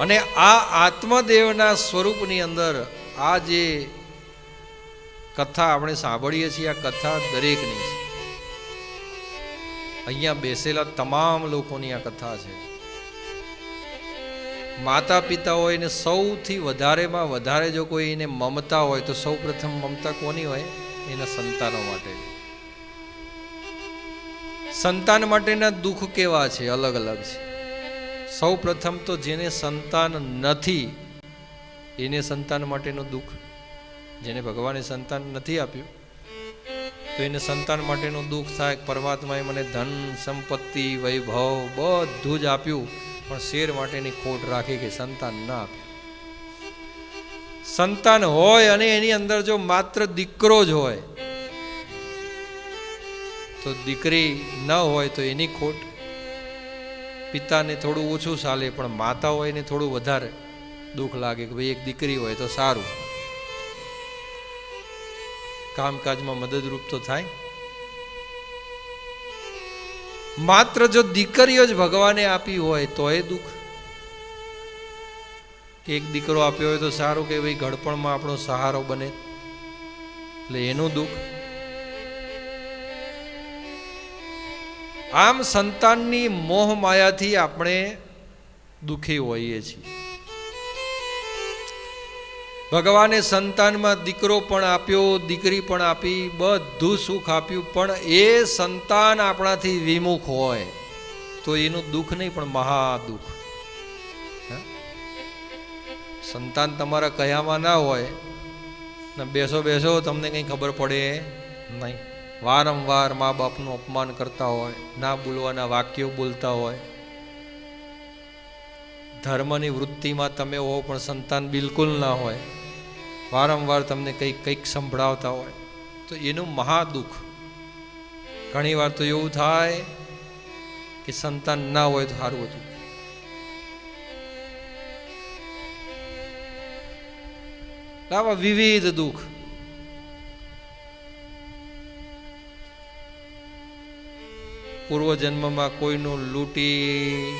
અને આ આત્મદેવના સ્વરૂપની અંદર આ જે કથા આપણે સાંભળીએ છીએ, આ કથા દરેકની છે. અહીંયા બેસેલા તમામ લોકોની આ કથા છે. માતા પિતા હોય ને સૌથી વધારેમાં વધારે જો કોઈ એને મમતા હોય, તો સૌ પ્રથમ મમતા કોની હોય? એના સંતાનો માટે. સંતાન માટેના દુઃખ કેવા છે? અલગ અલગ છે. સૌ પ્રથમ તો જેને સંતાન નથી, એને સંતાન માટેનું દુઃખ. જેને ભગવાને સંતાન નથી આપ્યું, તો એને સંતાન માટેનું દુઃખ થાય. પરમાત્માએ મને ધન, સંપત્તિ, વૈભવ બધું જ આપ્યું, પણ શેર માટેની ખોટ રાખી કે સંતાન ના આપ્યું. સંતાન હોય અને એની અંદર જો માત્ર દીકરો જ હોય, તો દીકરી ન હોય તો એની ખોટ પિતાને થોડું ઓછું ચાલે, પણ માતા હોય ને થોડું વધારે દુઃખ લાગે કે ભાઈ એક દીકરી હોય તો સારું. કામકાજમાં મદદરૂપ તો થાય. માત્ર જો દીકરીઓ જ ભગવાને આપી હોય તો એ દુઃખ. કે એક દીકરો આપ્યો હોય તો સારું કે ભાઈ ઘડપણમાં આપણો સહારો બને. એટલે એનું દુઃખ. આમ સંતાનની મોહ માયાથી આપણે દુઃખી હોઈએ છીએ. ભગવાને સંતાનમાં દીકરો પણ આપ્યો, દીકરી પણ આપી, બધું સુખ આપ્યું, પણ એ સંતાન આપણાથી વિમુખ હોય તો એનું દુઃખ નહીં, પણ મહા દુઃખ સંતાન તમારા કયામાં ના હોય, ને બેસો બેસો તમને કંઈ ખબર પડે નહીં. વારંવાર મા બાપનું અપમાન કરતા હોય, ના બોલવાના વાક્યો બોલતા હોય. ધર્મની વૃત્તિમાં તમે હો પણ સંતાન બિલકુલ ના હોય. વારંવાર તમને કંઈક કંઈક સંભળાવતા હોય. તો એનું મહાદુઃખ. ઘણીવાર તો એવું થાય કે સંતાન ના હોય તો સારું હતું. આવા વિવિધ દુઃખ. પૂર્વજન્મમાં કોઈનું લૂંટી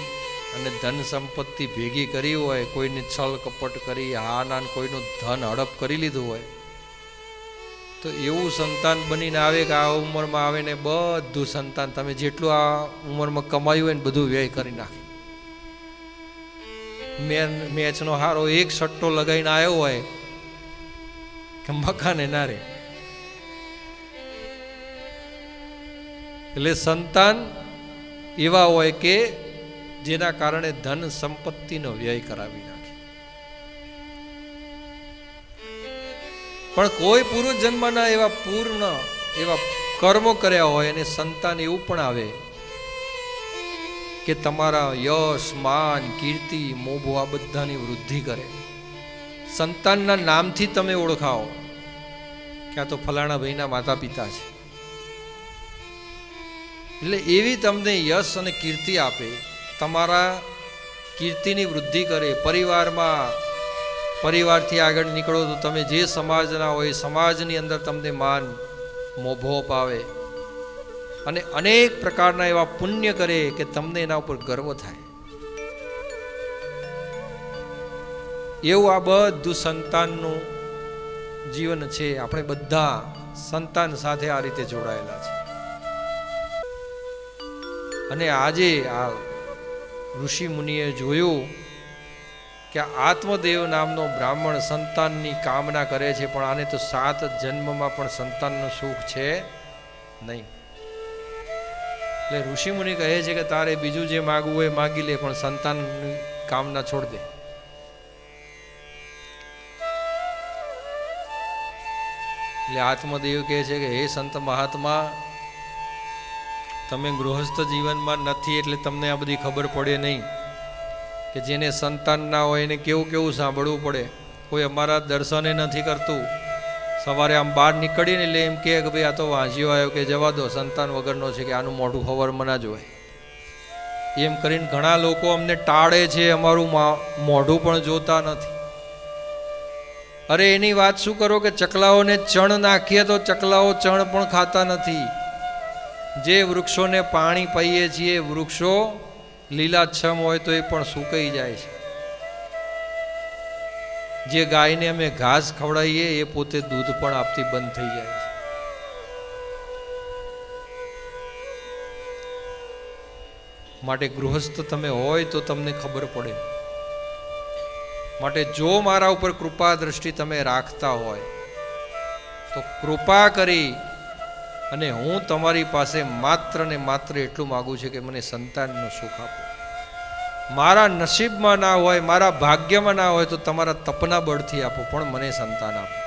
અને ધન સંપત્તિ ભેગી કરી હોય, કોઈને છલ કપટ કરી ના કોઈનું ધન હડપ કરી લીધું હોય, તો એવું સંતાન બનીને આવે કે આ ઉંમરમાં આવે ને બધું સંતાન તમે જેટલું આ ઉંમરમાં કમાયું હોય ને બધું વ્યય કરી નાખે. મેન મેચનો હારો એક સટ્ટો લગાવીને આવ્યો હોય, કે મકાને ના રે એટલે સંતાન એવા હોય કે જેના કારણે ધન સંપત્તિનો વ્યય કરાવી નાખે. પણ કોઈ પૂર્વ જન્મના એવા પૂર્ણ એવા કર્મો કર્યા હોય અને સંતાન એવું પણ આવે કે તમારા યશ, માન, કીર્તિ, મોભો આ બધાની વૃદ્ધિ કરે. સંતાનના નામથી તમે ઓળખાવો કે આ તો ફલાણા ભાઈના માતા પિતા છે. એટલે એવી તમને યશ અને કીર્તિ આપે, તમારા કીર્તિની વૃદ્ધિ કરે, પરિવારમાં, પરિવારથી આગળ નીકળો તો તમે જે સમાજના હોય, સમાજની અંદર તમને માન, મોભો પાવે અને અનેક પ્રકારના એવા પુણ્ય કરે કે તમને એના ઉપર ગર્વ થાય. એવું આ બધું સંતાનનું જીવન છે. આપણે બધા સંતાન સાથે આ રીતે જોડાયેલા છે. અને આજે આ ઋષિ મુનિએ જોયું કે આત્મદેવ નામનો બ્રાહ્મણ સંતાનની કામના કરે છે, પણ આને તો સાત જન્મમાં પણ સંતાનનું સુખ છે નહીં. એટલે ઋષિ મુનિ કહે છે કે તારે બીજું જે માગવું હોય માગી લે, પણ સંતાનની કામના છોડ દે. એટલે આત્મદેવ કહે છે કે, હે સંત મહાત્મા તમે ગૃહસ્થ જીવનમાં નથી એટલે તમને આ બધી ખબર પડે નહીં કે જેને સંતાન ના હોય એને કેવું કેવું સાંભળવું પડે. કોઈ અમારા દર્શને નથી કરતું. સવારે આમ બહાર નીકળીને એટલે એમ કહે કે ભાઈ આ તો વાંચ્યો આવ્યો કે જવા દો, સંતાન વગરનો છે કે આનું મોઢું ખબરમાં ના જોવાય. એમ કરીને ઘણા લોકો અમને ટાળે છે, અમારું મોઢું પણ જોતા નથી. અરે એની વાત શું કરો કે ચકલાઓને ચણ નાખીએ તો ચકલાઓ ચણ પણ ખાતા નથી. જે વૃક્ષોને પાણી પીએ છીએ, વૃક્ષો લીલાછમ હોય તો એ પણ સુકાઈ જાય છે. જે ગાયને અમે ઘાસ ખવડાવીએ, એ પોતે દૂધ પણ આપતી બંધ થઈ જાય છે. માટે ગૃહસ્થ તમે હોય તો તમને ખબર પડે. માટે જો મારા ઉપર કૃપા દ્રષ્ટિ તમે રાખતા હોય, તો કૃપા કરી અને હું તમારી પાસે માત્ર ને માત્ર એટલું માગું છું કે મને સંતાનનું સુખ આપો. મારા નસીબમાં ના હોય, મારા ભાગ્યમાં ના હોય તો તમારા તપના બળથી આપો, પણ મને સંતાન આપો.